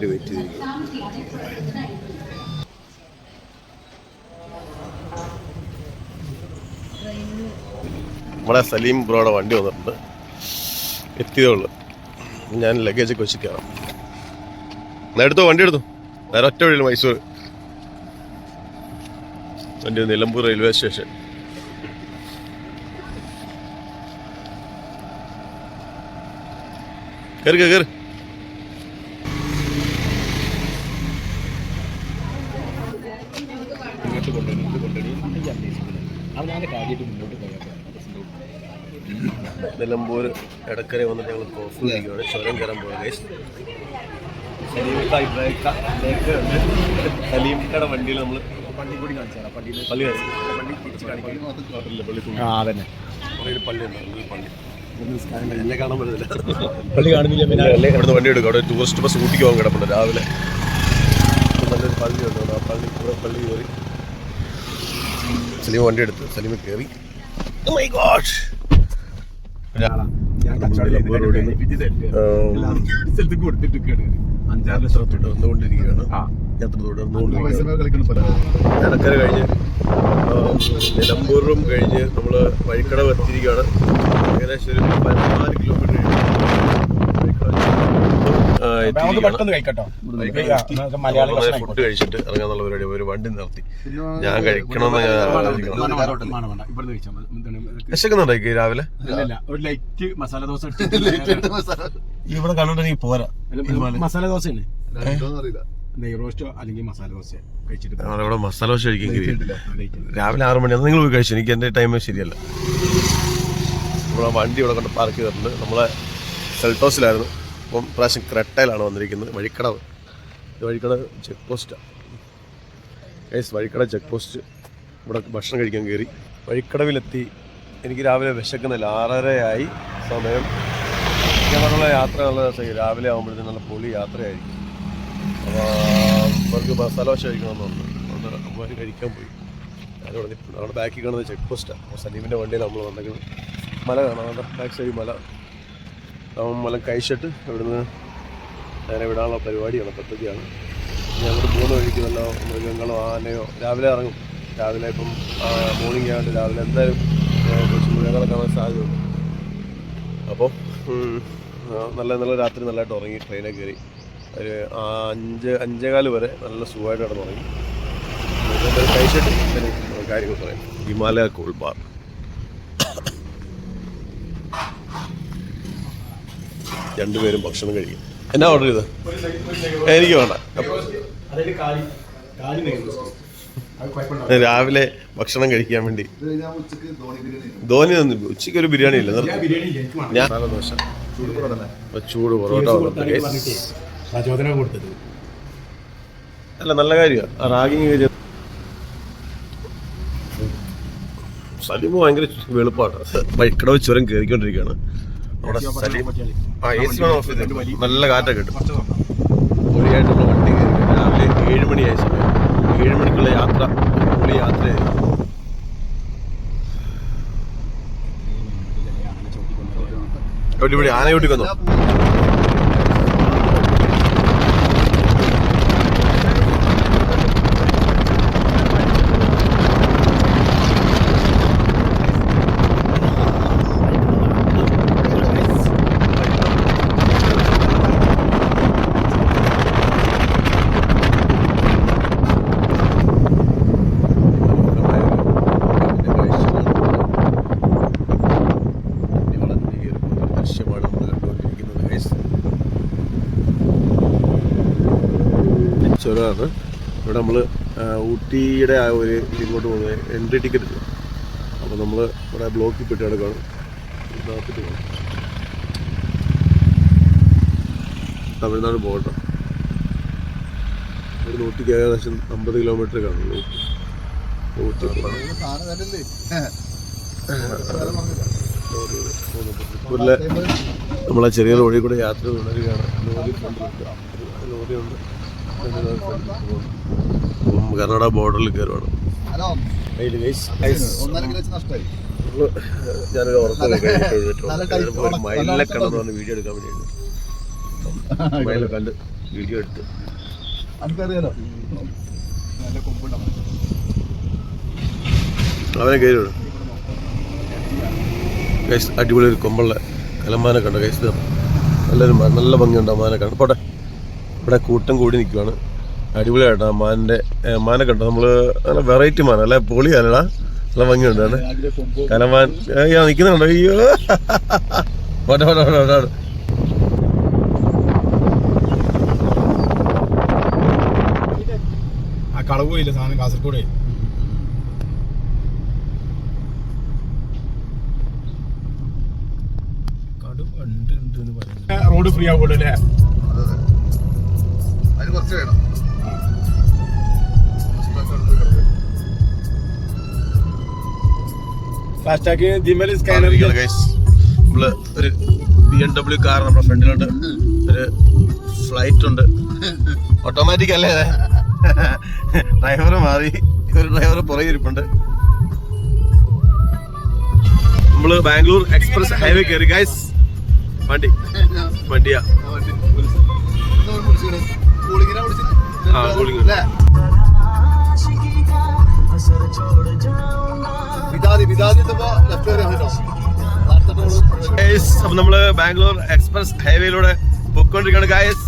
വേണ്ടി വെയിറ്റ് ചെയ്തിരിക്കും നമ്മുടെ സലീം ബ്രോയുടെ വണ്ടി വന്നിട്ടുണ്ട്. എത്തിയതേ ഉള്ളൂ ഞാൻ ലഗേജ് ഒക്കെ വെച്ച് കയറാം എന്നാ എടുത്തോ വണ്ടി എടുത്തു? വേറെ ഒറ്റ വഴിയിൽ മൈസൂർ. വണ്ടി നിലമ്പൂർ റെയിൽവേ സ്റ്റേഷൻ കയറി കയറി നിലമ്പൂർ എടക്കര വന്നിട്ട് ഞങ്ങൾ കോഫിയാണ് ചുരം കയറാൻ പോയ ഗൈസ് സലീമിക്കടെ വണ്ടിയിൽ നമ്മൾ പള്ളി കൂടി കാണിച്ചാണ് പള്ളിയിൽ പള്ളി പള്ളി പള്ളി. പള്ളിയിൽ പള്ളി എന്നെ കാണാൻ പള്ളി കാണുന്നില്ല പിന്നെ അല്ലേ? ഇവിടുന്ന് വണ്ടി എടുക്കും. അവിടെ ടൂറിസ്റ്റ് ബസ് ഊട്ടിക്ക് പോകാൻ കിടപ്പുണ്ട് രാവിലെ. നല്ലൊരു പള്ളി ഉണ്ട് ആ പള്ളി കൂടെ പള്ളി കയറി. സലീം വണ്ടി എടുത്ത് സലീം കയറി. മൈ my അഞ്ചാറ് ലക്ഷം തുടർന്നുകൊണ്ടിരിക്കുകയാണ് യാത്ര തുടർന്നുകൊണ്ടിരിക്കുകയാണ് കഴിഞ്ഞ് ആ, നിലമ്പൂരും കഴിഞ്ഞ് നമ്മൾ വഴിക്കടവ് എത്തിയിരിക്കുകയാണ് ഏകദേശം ഒരു പതിനാല് കിലോമീറ്റർ ഫുഡ് കഴിച്ചിട്ട് ഇറങ്ങാന്നുള്ള പരിപാടി ഒരു വണ്ടി നിർത്തി ഞാൻ കഴിക്കണമെന്ന് ഞാൻ ആലോചിക്കണം ഇവിടുന്ന് കഴിച്ചാൽ മതി എന്താണ് വിശക്കുന്നുണ്ടോ ഈ രാവിലെ? ഒരു ലൈറ്റ് മസാല ദോശ ഇവിടെ കണ്ടോണ്ടെങ്കിൽ പോരാ. മസാല ദോശ തന്നെ നെയ് റോസ്റ്റോ അല്ലെങ്കിൽ മസാല ദോശ കഴിച്ചിട്ട് മസാല ദോശ കഴിക്കാൻ രാവിലെ ആറ് മണി നിങ്ങൾ പോയി കഴിച്ചു? എനിക്ക് എന്റെ ടൈം ശരിയല്ല. നമ്മളെ വണ്ടി ഇവിടെ കൊണ്ട് പാർക്ക് ചെയ്തിട്ടുണ്ട്. നമ്മളെ സെൽട്ടോസിലായിരുന്നു അപ്പം പ്രാവശ്യം ക്രെട്ടയിലാണ് വന്നിരിക്കുന്നത്. വഴിക്കടവ്. വഴിക്കട വഴിക്കടവ് ചെക്ക് പോസ്റ്റാണ് ഗൈസ് വഴിക്കട ചെക്ക് പോസ്റ്റ് ഇവിടെ ഭക്ഷണം കഴിക്കാൻ കയറി. വഴിക്കടവിലെത്തി. എനിക്ക് രാവിലെ വിശക്കുന്നില്ല. ആറരയായി. സമയം. ഞങ്ങളുള്ള യാത്ര നല്ല രസമായി. രാവിലെ ആകുമ്പോഴത്തേക്കും നല്ല പൊളി യാത്രയായിരിക്കും. അപ്പോൾ അവർക്ക് മസാല ദോശ കഴിക്കണമെന്നുണ്ട്. അതുകൊണ്ട് അമ്മ കഴിക്കാൻ പോയി. ഞാനിവിടെ നിൽക്കുന്നു അവിടെ ബാക്കിൽ കാണുന്നത് ചെക്ക് പോസ്റ്റാണ് അപ്പോൾ സലീമിന്റെ വണ്ടിയിൽ നമ്മൾ വന്നെങ്കിൽ മല കാണാം. അവിടെ ബാക്ക് സൈഡ് മല. മല കഴിച്ചിട്ട് ഇവിടുന്ന് നേരെ വിടാനുള്ള പരിപാടിയാണ് പദ്ധതിയാണ്. ഞങ്ങൾ പോകുന്ന വഴിക്ക് വല്ല മൃഗങ്ങളോ ആനയോ രാവിലെ ഇറങ്ങും. രാവിലെ ഇപ്പം മോർണിംഗ് ആയതുകൊണ്ട് രാവിലെ എന്തായാലും കുറച്ച് മൃഗങ്ങളെ കാണാൻ സാധ്യതയുണ്ട്. അപ്പോൾ നല്ല നല്ല രാത്രി നല്ലതായിട്ട് ഉറങ്ങി ട്രെയിനിൽ കയറി. ഒരു അഞ്ച് അഞ്ചേകാൽ വരെ നല്ല സുഖമായിട്ട് അവിടെ തുടങ്ങി കഴിച്ചിട്ട് കാര്യങ്ങൾ പറയാം. ഹിമാലയ കൂൾ ബാർ രണ്ടുപേരും ഭക്ഷണം കഴിക്കും. എന്നാ ഓർഡർ ചെയ്ത്? എനിക്ക് വേണ്ട. രാവിലെ ഭക്ഷണം കഴിക്കാൻ വേണ്ടി. ധോനി തന്നു ഉച്ചയ്ക്ക് ഒരു ബിരിയാണി ഇല്ല. ഞാൻ. ദോശ ചൂട് പൊറോട്ട അല്ല നല്ല കാര്യമാണ് റാഗിങ് സലീമ് ഭയങ്കര വെളുപ്പാണ്. ബൈക്കടവ് ചുരം കയറിക്കൊണ്ടിരിക്കുകയാണ് അവിടെ സലീം ആ എ സി വേണം ഓഫ് ചെയ്ത്. നല്ല കാറ്റൊക്കെ കിട്ടും പൊളിയായിട്ടുള്ള വണ്ടി കയറി രാവിലെ ഏഴ് മണിയായ സമയം. ഏഴ് മണിക്കുള്ള യാത്ര. പുള്ളി യാത്രയായിരുന്നു ഇവിടെ ഇവിടെ ചുരമാണ് ഇവിടെ നമ്മൾ ഊട്ടിയുടെ ആ ഒരു ഇങ്ങോട്ട് പോകുന്നത് എൻട്രി ടിക്കറ്റ് അപ്പോൾ നമ്മൾ ഇവിടെ ബ്ലോക്കിൽ പെട്ട് കിടക്കുകയാണ്. ഇതിനകത്തിട്ട് പോകണം തമിഴ്നാട് പോകട്ടെ. ഒരു ഊട്ടിക്ക് ഏകദേശം അമ്പത് കിലോമീറ്റർ കാണുള്ളൂ നമ്മളെ ചെറിയ റോഡിൽ കൂടെ യാത്ര തുടരുകയാണ്. ലോറി ഫ്രണ്ടിലുണ്ട് ലോറിയുണ്ട്. കർണാടക ബോർഡറിൽ കയറുവാണ് ഞാനൊരു മയിലിനെ കണ്ടെന്ന് പറഞ്ഞ് വീഡിയോ എടുക്കാൻ വേണ്ടിയിട്ട്. മയിലെ കണ്ട് വീഡിയോ എടുത്ത്. അവനെ. കയറി വിടും. അടിപൊളി ഒരു കൊമ്പുള്ള കലമാനെ കണ്ട? ഇത് നല്ലൊരു നല്ല ഭംഗിയുണ്ട് മാനെ കണ്ട് പോട്ടെ. ഇവിടെ കൂട്ടം കൂടി നിൽക്കുവാണ്. അടിപൊളിയായിട്ടാ മാനിന്റെ മാനിന്റെ ഏ, മാനെ കണ്ടോ നമ്മൾ നല്ല വെറൈറ്റി മാന അല്ലെ പൊളിയാലടാ നല്ല ഭംഗിയുണ്ട് കലമാൻ അയ്യോ നിൽക്കുന്നുണ്ടോ അയ്യോ. ഓട്ടെ ഓട്ടെ ഓട്ടെ ഓട്ടെ ആ കളവ് പോയില്ല സാധനം കാസർഗോഡ്? റോഡ് ഫ്രീ ആവുള്ളൂ അല്ലേ? അതിന് കുറച്ച് വേണം. നമ്മൾ ഒരു ബി എം ഡബ്ല്യു കാർ നമ്മുടെ ഫ്രണ്ടിലുണ്ട്. ഒരു ഫ്ലൈറ്റ് ഉണ്ട്. ഓട്ടോമാറ്റിക് അല്ലേ ഡ്രൈവർ മാറി. ഒരു ഡ്രൈവർ പുറകെ ഇരിപ്പുണ്ട്. നമ്മൾ ബാംഗ്ലൂർ എക്സ്പ്രസ് ഹൈവേ കയറി ഗൈസ് വണ്ടി. വണ്ടിയാ. നമ്മൾ ബാംഗ്ലൂർ എക്സ്പ്രസ് ഹൈവേയിലൂടെ പൊക്കോണ്ടിരിക്കുകയാണ് ഗൈസ്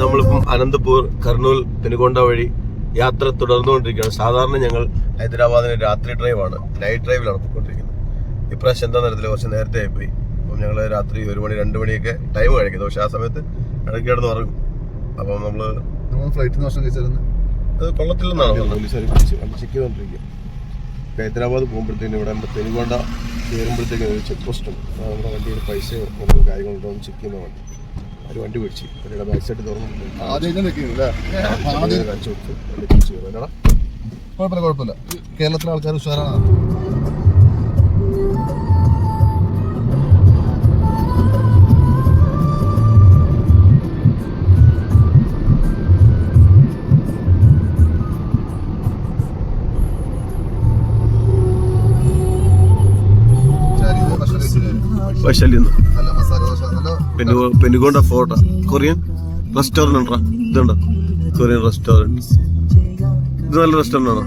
നമ്മളിപ്പം അനന്തപൂർ കർണൂൽ പെനുകൊണ്ട വഴി യാത്ര തുടർന്നുകൊണ്ടിരിക്കുകയാണ്. സാധാരണ ഞങ്ങൾ ഹൈദരാബാദിന് രാത്രി ഡ്രൈവാണ് നൈറ്റ് ഡ്രൈവിലാണ് പോയിക്കൊണ്ടിരിക്കുന്നത്. ഇപ്രാവശ്യം എന്താ നേരത്തിൽ കുറച്ച് നേരത്തെ ആയിപ്പോയി അപ്പം ഞങ്ങൾ രാത്രി ഒരു മണി രണ്ട് മണിയൊക്കെ ടൈം കഴിക്കുന്നത് പക്ഷെ ആ സമയത്ത് ഇടയ്ക്ക് കിടന്ന് ഉറങ്ങും. അപ്പം നമ്മൾ ഫ്ലൈറ്റിൽ നിന്ന് ഭക്ഷണം കഴിച്ചായിരുന്നു. അത് കൊള്ളത്തില്ലെന്നാണ് ചെക്ക് ചെയ്തോണ്ടിരിക്കുക. ഹൈദരാബാദ് പോകുമ്പോഴത്തേക്കും ഇവിടെ നമ്മുടെ പെരുകൊണ്ട കയറുമ്പോഴത്തേക്കും ഒരു ചെക്ക് പോസ്റ്റ് ഉണ്ട് നമ്മുടെ വണ്ടിയുടെ പൈസ നമുക്ക് കാര്യങ്ങളുണ്ടോ എന്ന് ചെക്ക് ചെയ്യുന്ന വണ്ടി. ഒരു വണ്ടി പിടിച്ച് വണ്ടിയുടെ ബാക്ക് സൈഡ് തുറന്നു ആദ്യം തന്നെ വെക്കുന്നു അല്ലേ ആദ്യം കാണിച്ചു കൊടുത്ത് വണ്ടി തിരിച്ചു കയറും എന്നാടാ കുഴപ്പമില്ല കുഴപ്പമില്ല. കേരളത്തിലെ ആൾക്കാർ ഉഷാറാണ്. ഭക്ഷണം നല്ല masala Penukonda photo Korean restaurant ഉണ്ടോ ഇതുണ്ടോ? കൊറിയൻ റെസ്റ്റോറന്റ് ഇത് നല്ല റെസ്റ്റോറന്റ് ആണോ?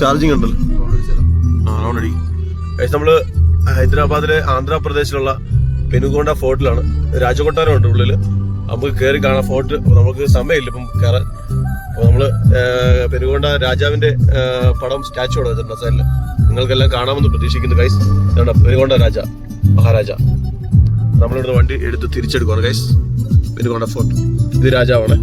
ചാർജിങ് ഉണ്ടല്ലോ. നമ്മൾ ഹൈദരാബാദിലെ ആന്ധ്രാപ്രദേശിലുള്ള പെനുകോണ്ട ഫോർട്ടിലാണ് രാജകൊട്ടാരം ഉണ്ട് ഉള്ളിൽ. നമുക്ക് കയറി കാണാം. ഫോർട്ട് നമുക്ക് സമയമില്ല. ഇപ്പം കയറാൻ അപ്പൊ നമ്മൾ പെരുകൊണ്ട രാജാവിന്റെ പടം സ്റ്റാച്ചു അവിടെ വെച്ചിട്ടുണ്ട് നിങ്ങൾക്കെല്ലാം കാണാമെന്ന് പ്രതീക്ഷിക്കുന്നു ഗൈസ് പെരുകൊണ്ട രാജ. മഹാരാജ. നമ്മളിവിടെ വണ്ടി എടുത്ത് തിരിച്ചെടുക്കുവാണ് ഗൈസ് ഇത് കൊണ്ട ഫോട്ടോ ഇത് രാജാവാണ്.